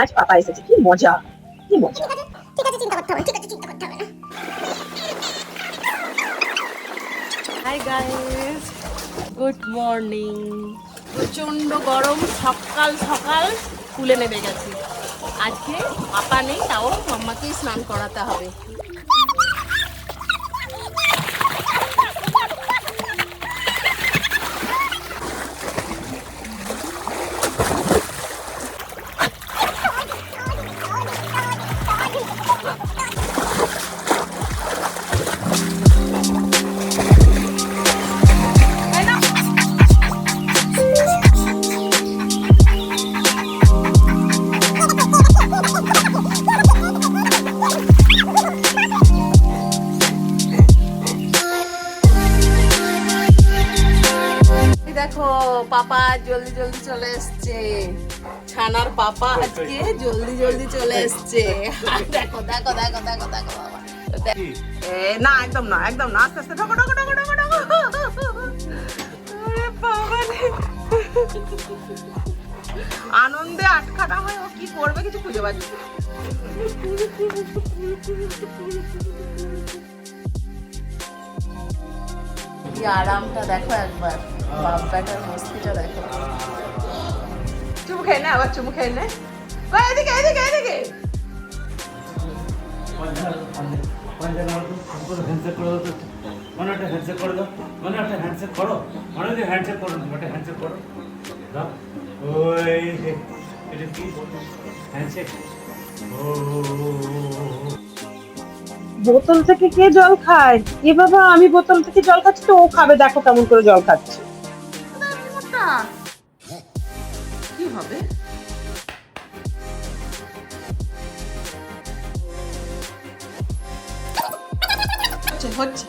আজ পাপা এসেছে কি মজা কি মজা। ঠিক আছে চিন্তা করতে হবে ঠিক আছে চিন্তা করতে হবে না। হাই গাইস গুড মর্নিং প্রচণ্ড গরম সকাল সকাল স্কুলে নেমে গেছি। আজকে পাপা নেই তাও মাম্মাকেই স্নান করাতে হবে। দেখো পাপা জলদি জলদি চলে এসছে। ছানার পাপা আজকে জলদি জলদি চলে এসছে। দেখো দেখো দেখো দেখো দেখো বাবা। না একদম না একদম না আস্তে আস্তে ঢোকো ঢোকো ঢোকো ঢোকো ঢোকো। ওরে বাবা রে। আনন্দে আটকাটা হয় ও কি করবে কিছু খুঁজে পাচ্ছি। কি আরামটা দেখো একবার। বাপ বেটার মস্তিটা দেখো। চুমু খেয়ে নে, আবার চুমু খেয়ে নে। এদিকে এদিকে এদিকে। মনে একটা হ্যান্ডশেক করে দাও মনে একটা হ্যান্ডশেক করো। মনে হচ্ছে হ্যান্ডশেক করো একটা হ্যান্ডশেক করো ওই এটা কি হ্যান্ডশেক ও। বোতল থেকে কে জল খায়? এ বাবা, আমি বোতল থেকে জল খাচ্ছি তো ও খাবে। দেখো কেমন করে জল খাচ্ছে। কি হবে? হচ্ছে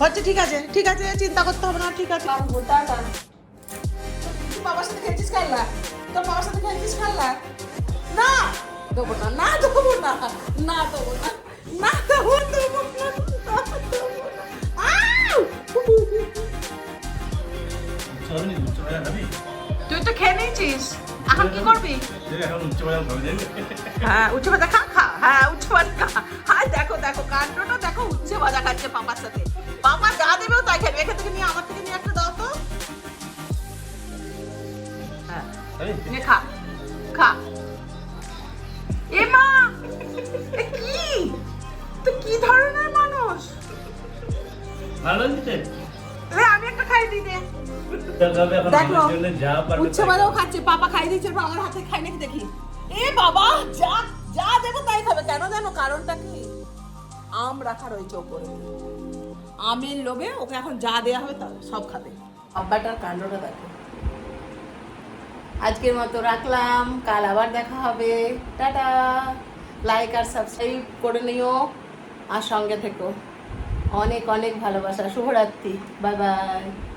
হচ্ছে। ঠিক আছে। ঠিক আছে, চিন্তা করতে হবে না, ঠিক আছে। বাবার সাথে খেয়েছিস খেললা তোর বাবার সাথে খেয়েছিস খেললা না, দেবো না না, দেবো না না, দেবো না। তুই তো খেয়ে নিয়েছিস। এখন কি করবি? হ্যাঁ উচ্চ ভাজা খা খা হ্যাঁ উচ্চ ভাজা খা। হ্যাঁ দেখো দেখো, কাণ্ডটা দেখো উচ্চ ভাজা খাচ্ছে পাপার সাথে। পাপা যা দেবেও তাই খাবে। এখান থেকে নিয়ে আমার থেকে নিয়ে একটা দাও তো। হ্যাঁ খা। ভালো দিতে আমি একটা খাই দিই দে। দেখো, আমার জন্য যা পারবে উচ্চ ভাজাও খাচ্ছে পাপা খাই দিচ্ছে আমার হাতে খাই নাকি দেখি। এ বাবা যা যা দেবো তাই খাবে। কেন জানো? কারণটা কি? আম রাখা রয়েছে ওপরে আমের লোভে ওকে এখন যা দেয়া হবে তা সব খাবে। আব্বাটার কাণ্ডটা দেখো। আজকের মতো রাখলাম। কাল আবার দেখা হবে। টাটা। লাইক আর সাবস্ক্রাইব করে নিও। আর সঙ্গে থেকো। অনেক অনেক ভালোবাসা। শুভরাত্রি। Bye bye